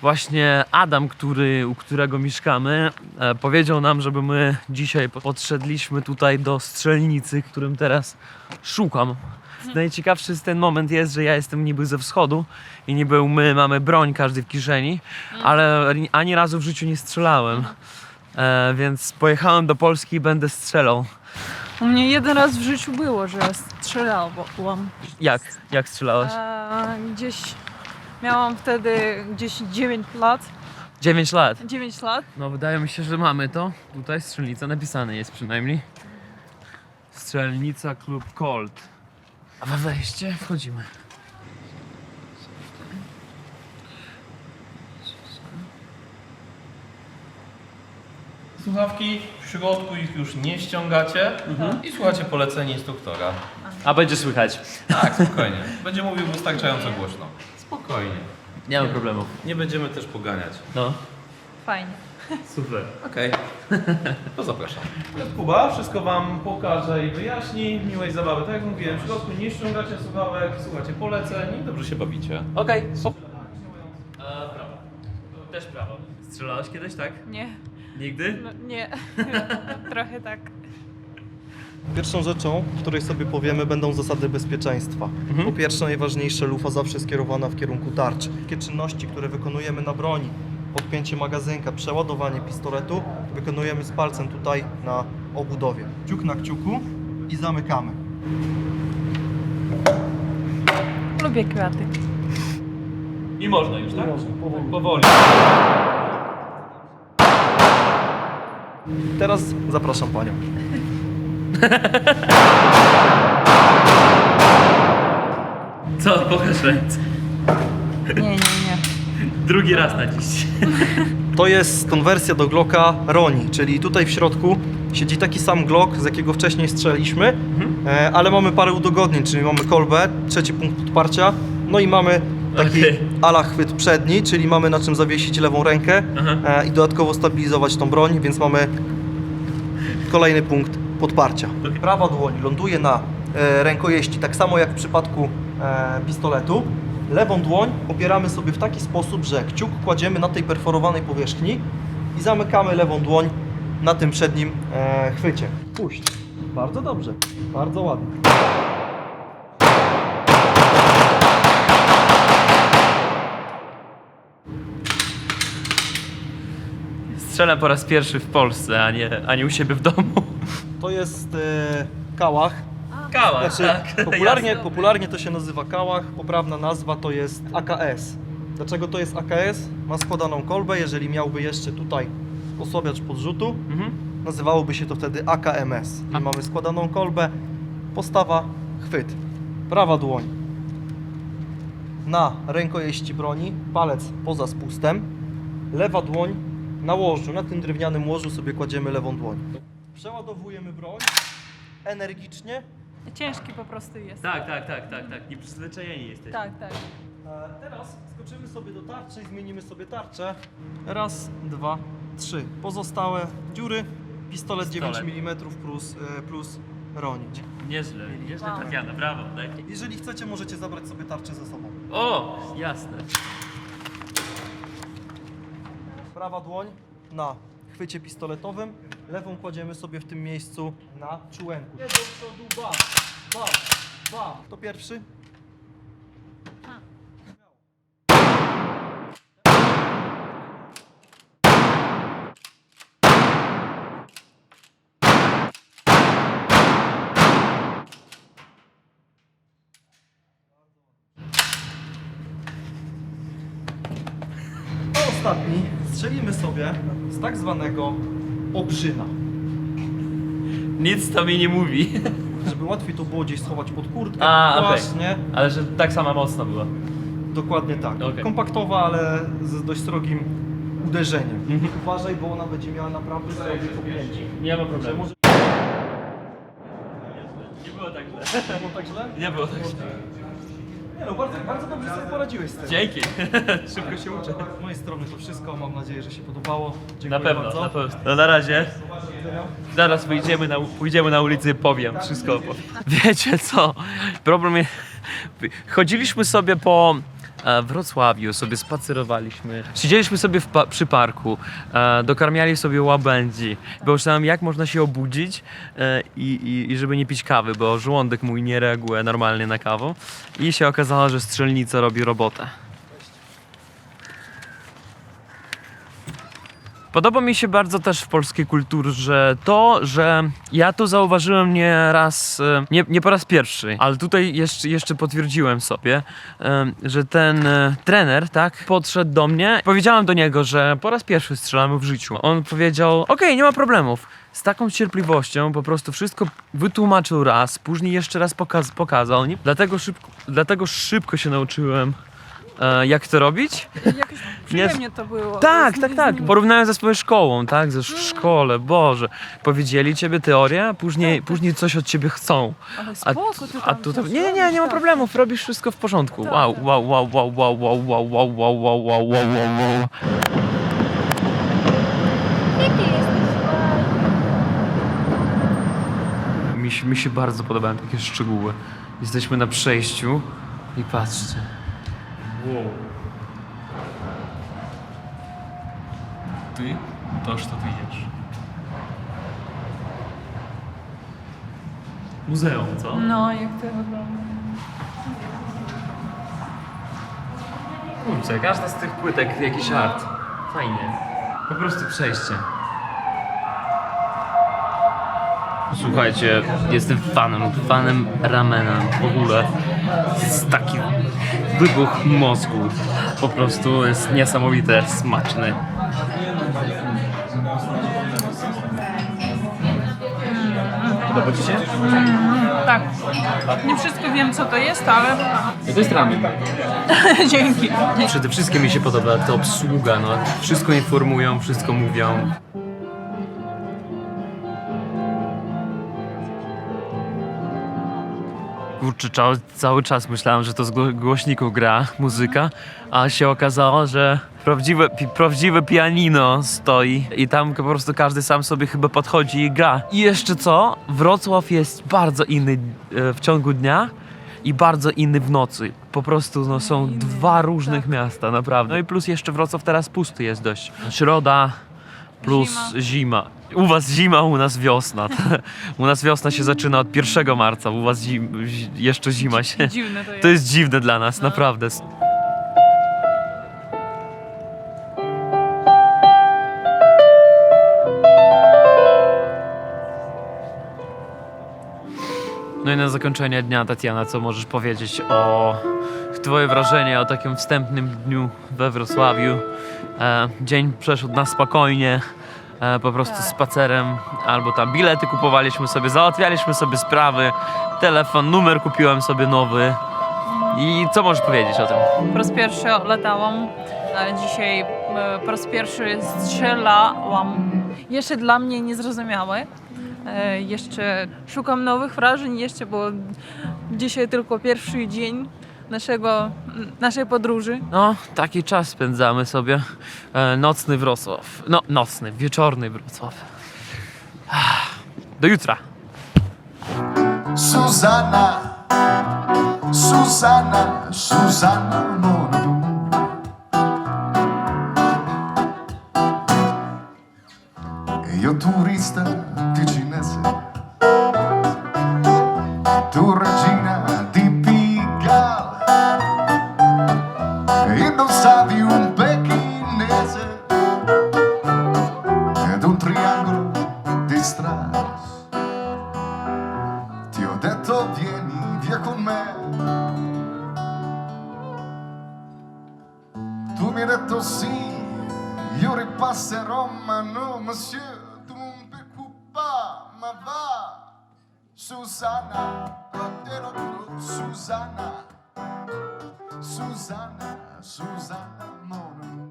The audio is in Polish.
właśnie Adam, który, u którego mieszkamy, e, powiedział nam, żeby my dzisiaj podszedliśmy tutaj do strzelnicy, którym teraz szukam. Najciekawszy z ten moment jest, że ja jestem niby ze wschodu i niby my mamy broń każdy w kieszeni, ale ani- razu w życiu nie strzelałem. E, więc pojechałem do Polski i będę strzelał. U mnie jeden raz w życiu było, że strzelałam. Jak? Jak strzelałeś? E, gdzieś miałam wtedy gdzieś 9 lat. 9 lat. 9 lat. No wydaje mi się, że mamy to. Tutaj strzelnica napisane jest przynajmniej. Strzelnica Klub Colt. A we wejście wchodzimy. Słuchawki w środku ich już nie ściągacie i słuchacie poleceń instruktora. A będzie słychać. Tak, spokojnie. Będzie mówił wystarczająco głośno. Spokojnie. Nie ma problemu. Nie będziemy też poganiać. No, Fajnie. super. Okej. To zapraszam. Kuba wszystko wam pokaże i wyjaśni. Miłej zabawy. Tak jak mówiłem, w środku nie ściągacie słuchawek, słuchacie poleceń i dobrze się bawicie. Okej. prawo. Też prawo. Strzelałeś kiedyś, tak? Nie, Nigdy? no, nie. Trochę tak. Pierwszą rzeczą, o której sobie powiemy, będą zasady bezpieczeństwa. Po pierwsze, najważniejsze, lufa zawsze skierowana w kierunku tarczy. Takie czynności, które wykonujemy na broni, podpięcie magazynka, przeładowanie pistoletu, wykonujemy z palcem tutaj na obudowie. Kciuk na kciuku i zamykamy. Lubię kwiaty. I można już, tak? Powoli. Teraz zapraszam Panią. Co? Pokaż ręce. Nie, nie, nie. Drugi raz na dziś. To jest konwersja do Glocka Roni, czyli tutaj w środku siedzi taki sam Glock, z jakiego wcześniej strzeliliśmy, e, ale mamy parę udogodnień, czyli mamy kolbę, trzeci punkt podparcia, no i mamy taki Okej. ala chwyt przedni, czyli mamy na czym zawiesić lewą rękę Aha. e, i dodatkowo stabilizować tą broń, więc mamy kolejny punkt podparcia. Prawa dłoń ląduje na e, rękojeści, tak samo jak w przypadku e, pistoletu. Lewą dłoń opieramy sobie w taki sposób, że kciuk kładziemy na tej perforowanej powierzchni i zamykamy lewą dłoń na tym przednim e, chwycie. Puść. Bardzo dobrze. Bardzo ładnie. Strzelam po raz pierwszy w Polsce, a nie, a nie u siebie w domu. To jest e, kałach. Kała, Znaczy, tak. popularnie, Jasne. popularnie to się nazywa kałach, poprawna nazwa to jest AKS. Dlaczego to jest AKS? Ma składaną kolbę, jeżeli miałby jeszcze tutaj osłabiacz podrzutu, Mhm. nazywałoby się to wtedy AKMS. I A- mamy składaną kolbę, postawa, chwyt. Prawa dłoń na rękojeści broni, palec poza spustem, lewa dłoń na łożu, na tym drewnianym łożu sobie kładziemy lewą dłoń. Przeładowujemy broń energicznie, Ciężki po prostu jest. Tak, tak, tak, tak, tak. Nieprzyzwyczajeni jesteśmy. Tak, tak. E, Teraz skoczymy sobie do tarczy i zmienimy sobie tarczę. Raz, dwa, trzy. Pozostałe dziury, pistolet, Pistolet. 9 mm plus, e, plus ronić. Nieźle, nieźle Wow. trafiane, brawo. Tak. Jeżeli chcecie, możecie zabrać sobie tarczę ze sobą. O, jasne. Prawa dłoń na chwycie pistoletowym, lewą kładziemy sobie w tym miejscu na czółenku. Nie do przodu, bam, bam, bam. To pierwszy. Ostatni strzelimy sobie z tak zwanego obrzyna. Nic to mi nie mówi. Żeby łatwiej to było gdzieś schować pod kurtkę, A, pod okej. płaszcz, nie? Ale że tak sama mocno była. Dokładnie tak. Okej. Kompaktowa, ale z dość srogim uderzeniem. Mhm. Uważaj, bo ona będzie miała naprawdę srogie kopnięcie. Nie ma Że problemu. może... Nie było tak źle. Nie było tak źle? Nie było tak źle. Nie no, bardzo, bardzo dobrze sobie poradziłeś z tym. Dzięki. Szybko się uczę. Z mojej strony to wszystko. Mam nadzieję, że się podobało. Dziękuję Na pewno, bardzo. na pewno. No na razie. Zaraz wyjdziemy na, pójdziemy na ulicy, powiem, wszystko opowiem. Wiecie co? Problem jest... Chodziliśmy sobie po e, Wrocławiu, sobie spacerowaliśmy. Siedzieliśmy sobie w pa- przy parku, e, dokarmiali sobie łabędzi. Pomyślałem, jak można się obudzić e, i, i, i żeby nie pić kawy, bo żołądek mój nie reaguje normalnie na kawę. I się okazało, że strzelnica robi robotę. Podoba mi się bardzo też w polskiej kulturze to, że ja to zauważyłem nie raz, e, nie, nie po raz pierwszy, ale tutaj jeszcze, jeszcze potwierdziłem sobie, e, że ten e, trener, tak, podszedł do mnie. Powiedziałem do niego, że po raz pierwszy strzelamy w życiu. On powiedział, okej, nie ma problemów. Z taką cierpliwością po prostu wszystko wytłumaczył raz, później jeszcze raz pokaz pokazał. Dlatego, szybko, dlatego szybko się nauczyłem, e, jak to robić. Jakoś przyjemnie to było. Tak, tak, tak. Porównałem ze swoją szkołą, tak? Ze sz- szkole, Boże. Powiedzieli ciebie teorię, a później, później coś od ciebie chcą. Ale A, spoko, ty a tam tutaj. coś Nie, nie, nie, nie ma robisz, problemów, robisz wszystko w porządku. Tak, Wow, tak. wow, wow, wow, wow, wow, wow, wow, wow, wow, wow, wow, wow, wow. Mi się, mi się bardzo podobają takie szczegóły. Jesteśmy na przejściu i patrzcie. Wow. Ty toż to widzisz. Muzeum, co? No, jak to wygląda. Kurczę, każda z tych płytek jakiś art. Fajnie. Po prostu przejście. Słuchajcie, jestem fanem, fanem ramena. W ogóle jest taki wybuch mózgu. Po prostu jest niesamowite, smaczny. Podoba Ci się? Tak. Nie wszystko wiem, co to jest, ale To jest ramen. dzięki. Przede wszystkim mi się podoba ta obsługa, no. Wszystko informują, wszystko mówią. Kurczę, cały, cały czas myślałem, że to z gło- głośników gra muzyka, a się okazało, że prawdziwe, prawdziwe pianino stoi i tam po prostu każdy sam sobie chyba podchodzi i gra. I jeszcze co? Wrocław jest bardzo inny e, w ciągu dnia i bardzo inny w nocy. Po prostu no, są dwa różnych tak. miasta, naprawdę. No i plus jeszcze Wrocław teraz pusty jest dość. Środa plus Zima. zima. U was zima, u nas wiosna. u nas wiosna się zaczyna od 1 marca, u was zim, zi- jeszcze zima się. Dziwne to jest. To jest dziwne dla nas, No. naprawdę. No i na zakończenie dnia, Tatiana, co możesz powiedzieć o Twoje wrażenie o takim wstępnym dniu we Wrocławiu? E, dzień przeszedł na spokojnie, e, po prostu Tak. spacerem, albo tam bilety kupowaliśmy sobie, załatwialiśmy sobie sprawy, telefon, numer kupiłem sobie nowy. I co możesz powiedzieć o tym? Po raz pierwszy latałam, dzisiaj e, po raz pierwszy strzelałam. Jeszcze dla mnie niezrozumiałe. E, Jeszcze szukam nowych wrażeń, jeszcze, bo dzisiaj tylko pierwszy dzień naszego, naszej podróży. No, taki czas spędzamy sobie. E, nocny Wrocław. No, nocny, wieczorny Wrocław. Do jutra. Susanna, Susanna, Susanna, no, no. Io turista non, monsieur, tout le monde ne ma va. Susanna, Rotero Group, Susanna, Susanna, Susanna, mon amour.